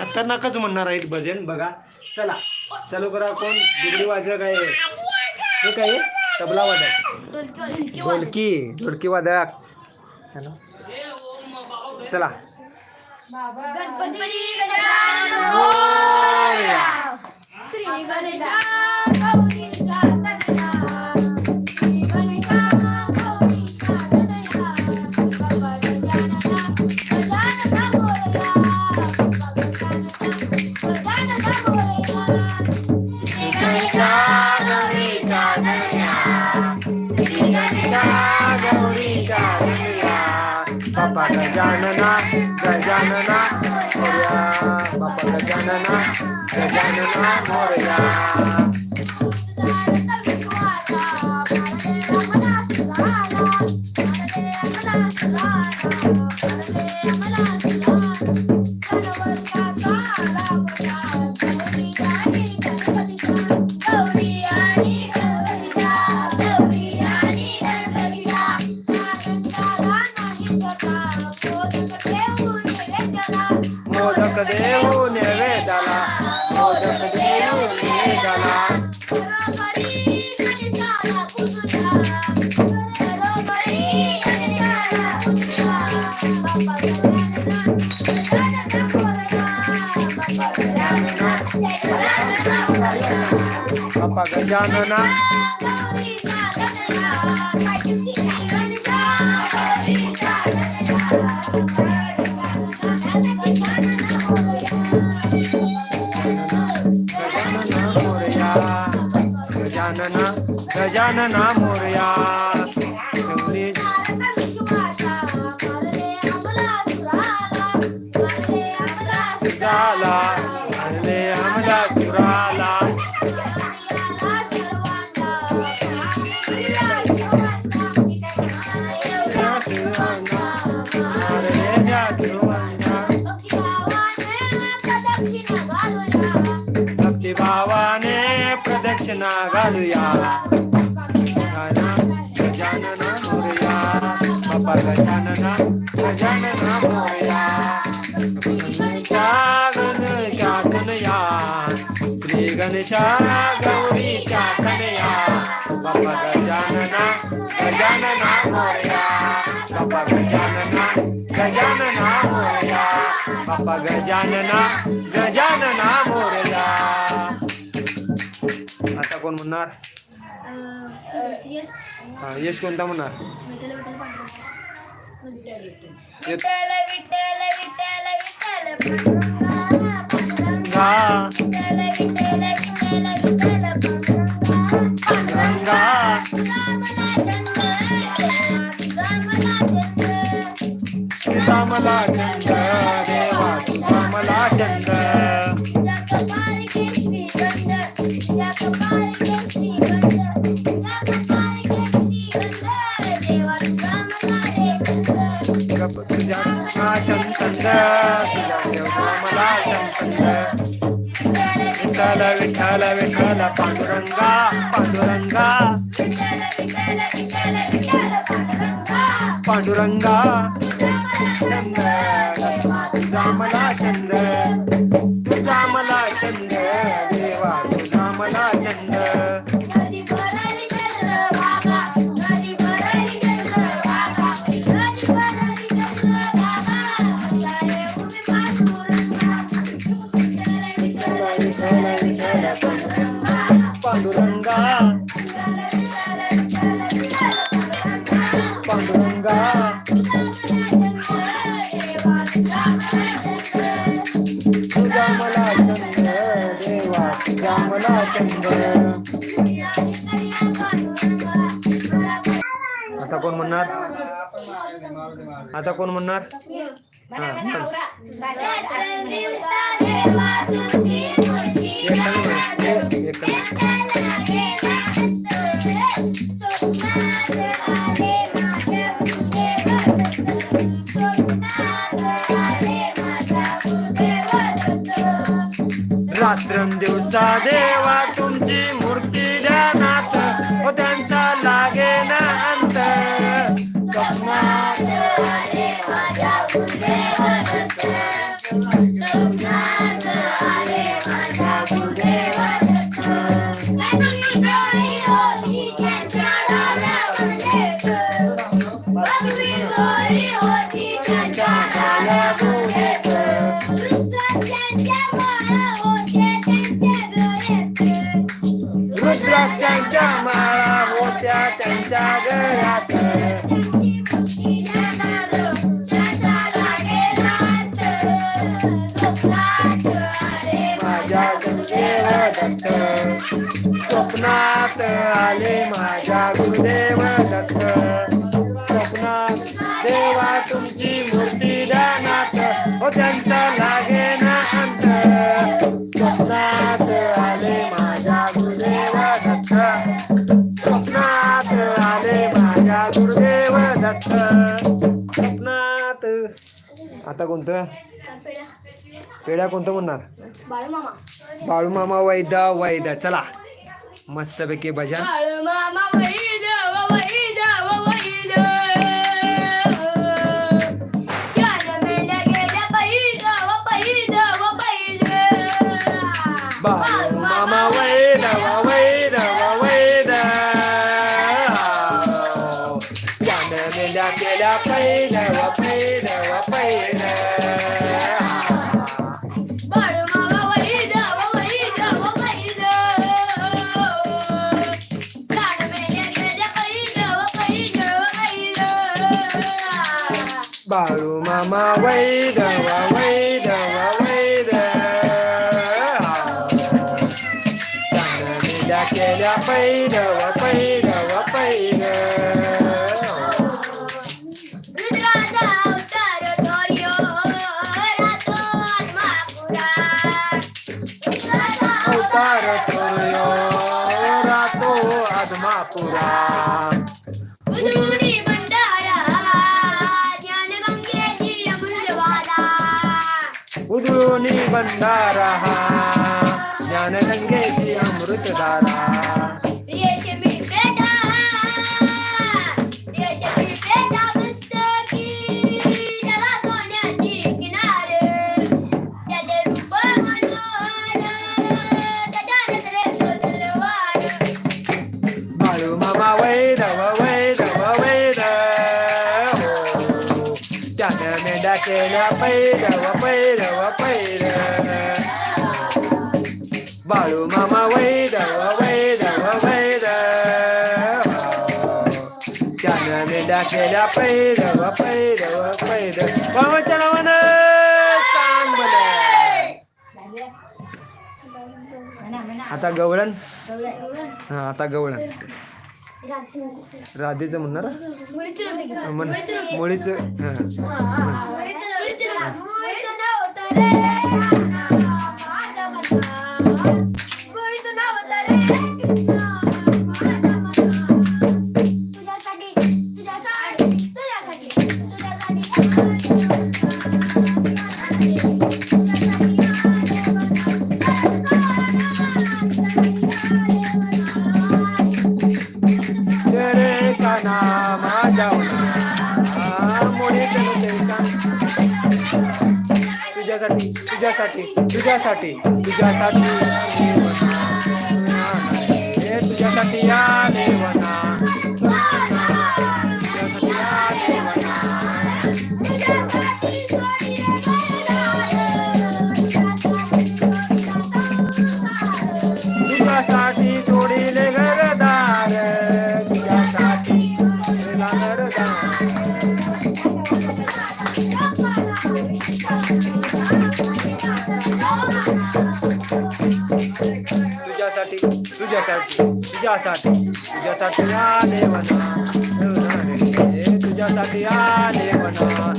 खतरनाकच म्हणणार आहेत भजन. बघा चला. चालू करा कोण? बिगडी वाजक आहे. हे काय? तबला वादक ढोलकी. ढोलकी वादक? चला. Ganpati Baba Gajanana, Gajanana, Moria, Baba Gajanana, Gajanana, Moria. नैवेद्याला बापा गजानना गजानना गजानना मोरया। गौरी सुराला प्रदक्षिणा घालूया गजानना मोरया। बापा गजानना गजानना मोरया गणेशा गणच्या कनया श्री गणेशा गौरीच्या कनया बापा गजानना गजानना मोरया बाबा गजानना गजानना मोरया गजानना गजानना मोरया। कोण म्हणणार येस हा, यश कोणता म्हणणार विठ्ठल विठ्ठल विठ्ठल विठ्ठल पांडुरंगा पांडुरंगा पांडुरंगा चंद तुझा मला चंद तुझा मला चंद आता कोण म्हणणार? आता कोण म्हणणार? हा म्हण. रात्रंदिवसा देवा तुमची मूर्ती ध्यानात हो त्यांचा लागे ना अंत स्वप्नात रुद्राक्षांच्या माळा होत्या त्यांच्या गळ्यात. माझ्या गुरुदेव दत्त स्वप्नात आले माझ्या गुरुदेव दत्त स्वप्नात देवा तुमची मूर्ती स्वप्नात आता कोणतं? पेढ्या कोणतं म्हणणार? बाळू मामा वैदा वैदा. चला. मस्तपैकी भजन. ಪೈಲ ಪೈಲವ ಪೈಲವ ಪೈಲ ಬಾಳು ಮಾಮ ವೈದವ ವೈದವ ವೈದ ಪೈದವ કર્યો રાતો આદમાપુરા ઉજુની ભંડારા જ્ઞાન ગંગેજી અમૃત ધારા त्यानं मेंढ्या केल्या पैदव पैदव पैद बाळू मामा वैदव वैदव वैद त्यानं मेंढ्या केल्या पैदव पैदव पैर बाबाच्या नावानं सांग आता गवळण हा आता गवळण राधेचं म्हणणार? हा, म्हण मुळीच रे. तुझ्यासाठी तुझ्यासाठी तुझ्यासाठी तुझ्यासाठी. हे. तुझ्यासाठी या देवा तुझ्यासाठी तुझ्यासाठी तुझ्यासाठी तुझ्यासाठी आले म्हणा. हे तुझ्यासाठी आले म्हणा.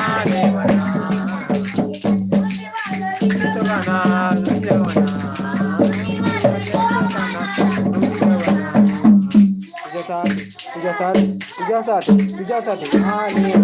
आले म्हणा. तुझ्याना तुझ्यासाठी तुझ्यासाठी तुझ्यासाठी तुझ्यासाठी आले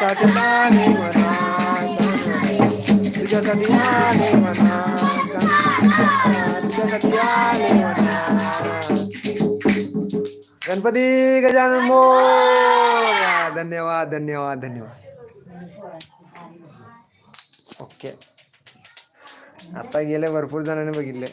तुझ्यासाठी माने म्हणा तुझ्यासाठी आले म्हणा तुझ्यासाठी आले म्हणा गणपती गजानन मोर धन्यवाद धन्यवाद धन्यवाद. ओके. आता गेले भरपूर जणांनी बघितले.